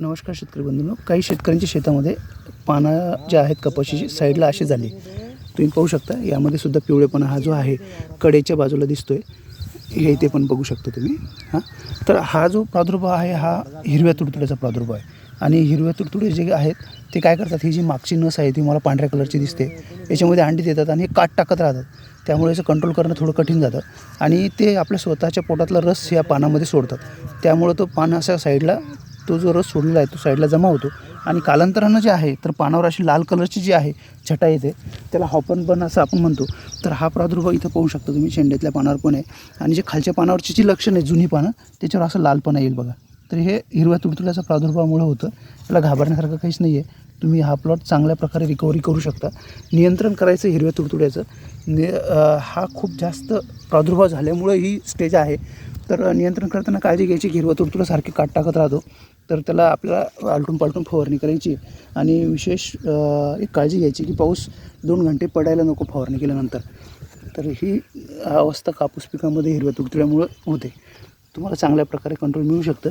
नमस्कार शेतकरी बंधूंनो. काही शेतकऱ्यांच्या शेतामध्ये पानं जे आहेत कपाशीची साईडला अशी झाली. तुम्ही पाहू शकता यामध्ये सुद्धा पिवळेपणा हा जो आहे कडेच्या बाजूला दिसतो आहे हे इथे पण बघू शकता तुम्ही. हां. तर हा जो प्रादुर्भाव आहे हा हिरव्या तुडतुड्याचा प्रादुर्भाव आहे. आणि हिरव्या तुडतुडे जे आहेत ते काय करतात ही जी मागची नस आहे ती मला पांढऱ्या कलरची दिसते. याच्यामध्ये अंडी देतात आणि हे काट टाकत राहतात. त्यामुळे याचं कंट्रोल करणं थोडं कठीण जातं. आणि ते आपल्या स्वतःच्या पोटातला रस या पानामध्ये सोडतात. त्यामुळं तो पान अशा साईडला तो जो रस सोडलेला आहे तो साईडला जमा होतो. आणि कालांतरानं जे आहे तर पानावर अशी लाल कलरची जी आहे छटा येते. त्याला हॉपन पण असं आपण म्हणतो. तर हा प्रादुर्भाव इथं पाहू शकता तुम्ही शेंड्यातल्या पानावर पण आहे. आणि जे खालच्या पानावरची जी लक्षण आहे जुनी पानं त्याच्यावर असं लालपणा येईल बघा. तर हे हिरव्या तुडतुड्याचा प्रादुर्भावामुळे होतं. त्याला घाबरण्यासारखं काहीच नाही आहे. तुम्ही हा प्लॉट चांगल्या प्रकारे रिकव्हरी करू शकता. नियंत्रण करायचं हिरव्या तुडतुड्याचं. नि हा खूप जास्त प्रादुर्भाव झाल्यामुळं ही स्टेज आहे. तर नियंत्रण करताना काळजी घ्यायची. हिरवा तुडतुडा सारखी काट टाकत राहतो. तर त्याला आपल्याला आलटून पालटून फवारणी करायची. आणि विशेष एक काळजी घ्यायची की पाऊस दोन घंटे पडायला नको फवारणी केल्यानंतर. तर ही अवस्था कापूस पिकामध्ये हिरव्या तुडतुड्यामुळं होते. तुम्हाला चांगल्या प्रकारे कंट्रोल मिळू शकतं.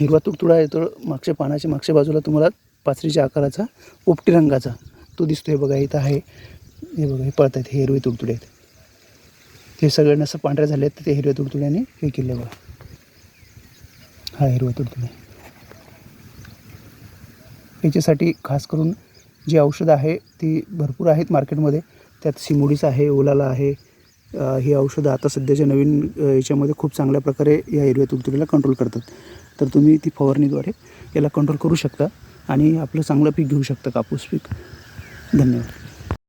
हिरवा तुडतुडा येतो मागच्या पानाच्या मागच्या बाजूला तुम्हाला पाचरीच्या आकाराचा उपटी रंगाचा. तो दिसतो हे बघा इथं आहे. हे बघा हे पळत आहेत हे हिरवे तुडतुडे आहेत. हे सगळ्यांना असं पांढऱ्या झाले आहेत तर ते हिरव्या तुडतुड्याने हे केले बघा. हा हिरवा तुडतुडे. याच्यासाठी खास करून जी औषधं आहे ती भरपूर आहेत मार्केटमध्ये. त्यात सिमोडीचं आहे ओलाला आहे. ही औषधं आता सध्याच्या नवीन याच्यामध्ये खूप चांगल्या प्रकारे या हिरव्या तुडतुड्याला कंट्रोल करतात. तर तुम्ही ती फवारणीद्वारे याला कंट्रोल करू शकता आणि आपलं चांगलं पीक घेऊ शकता कापूस पीक. धन्यवाद.